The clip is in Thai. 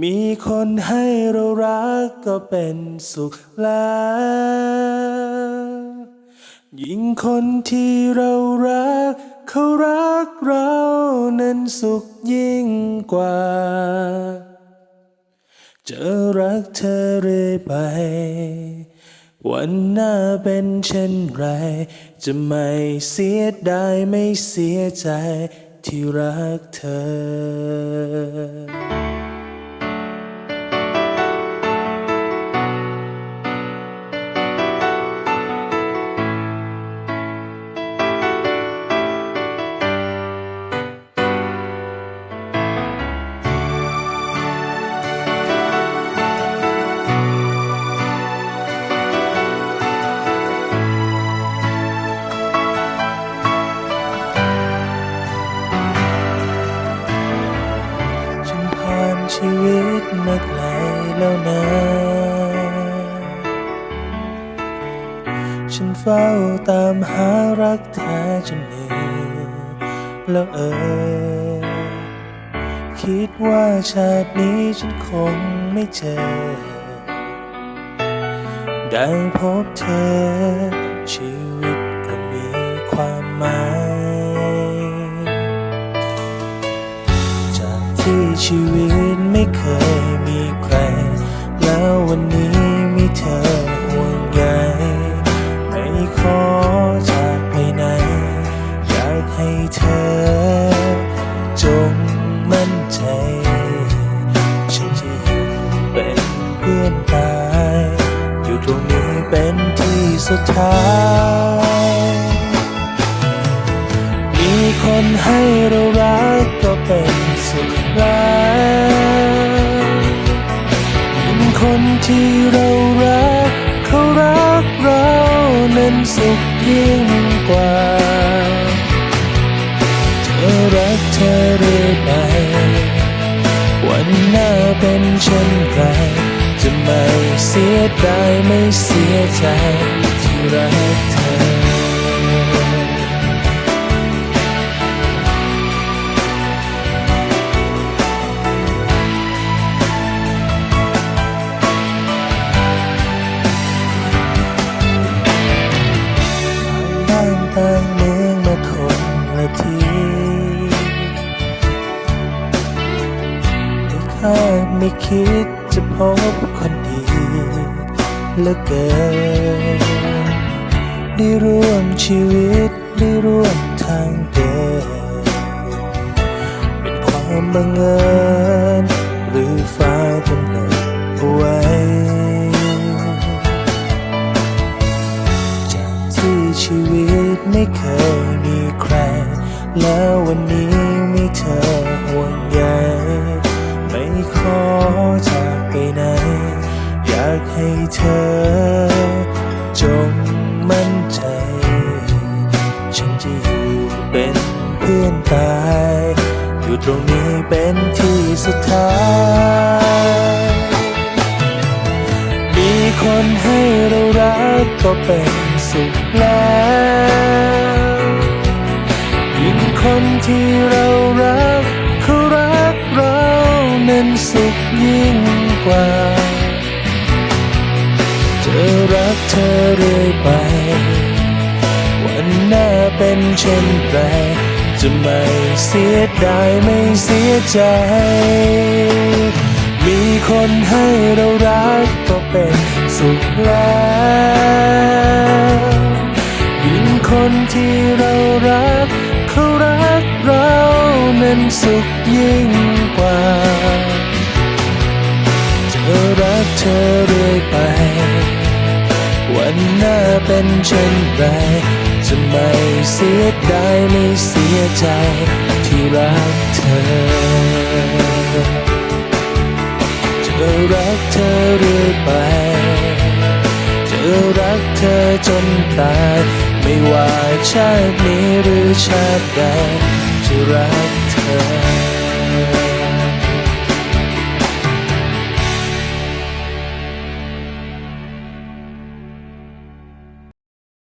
มีคนให้เรารักก็เป็นสุขแล้ว ยิ่งคนที่เรารัก เขารักเรานั้นสุขยิ่งกว่า จะรักเธอเรื่อยไป วันหน้าเป็นเช่นไร จะไม่เสียดายไม่เสียใจที่รักเธอ ชีวิตไมาไกลแล้วนะฉันเฝ้าตามหารักแท้จนเหนื่อยแล้วเออ คิดว่าชาตินี้ฉันคงไม่เจอ ได้พบเธอ เธอ จงมั่นใจ ฉันจะอยู่เป็นเพื่อนตาย อยู่ตรงนี้เป็นที่สุดท้าย มีคนให้เรารักก็เป็นสุขแล้วเป็นคนที่เรารัก เขารักเรานั้นสุขยิ่งกว่า อเรื่อไปวันหน้าเป็นเช่นไร จะไม่เสียดายไม่เสียใจที่รัก ไม่คาดไม่คิดจะพบคนดีเหลือเกินได้ร่วมชีวิตได้ร่วมทางเดินเป็นความบังเอิญหรือฟ้ากำหนดเอาไว้จากที่ชีวิตไม่เคยมีใคร แล้ววันนี้ ตรงนี้เป็นที่สุดท้าย มีคนให้เรารักก็เป็นสุขแล้วยิ่งคนที่เรารักเขารักเรานั้นสุขยิ่งกว่า จะรักเธอเรื่อยไป วันหน้าเป็นเช่นไร จะไม่เสียดายไม่เสียใจ มีคนให้เรารักก็เป็นสุขแล้วยิ่งคนที่เรารักเขารักเรานั้นสุขยิ่งกว่าจะรักเธอเรื่อยไป วันหน้าเป็นเช่นไร จะไม่เสียดายไม่เสียใจที่รักเธอ จะรักเธอเรื่อยไป จะรักเธอจนตาย ไม่ว่าชาตินี้หรือชาติใดจะรักเธอ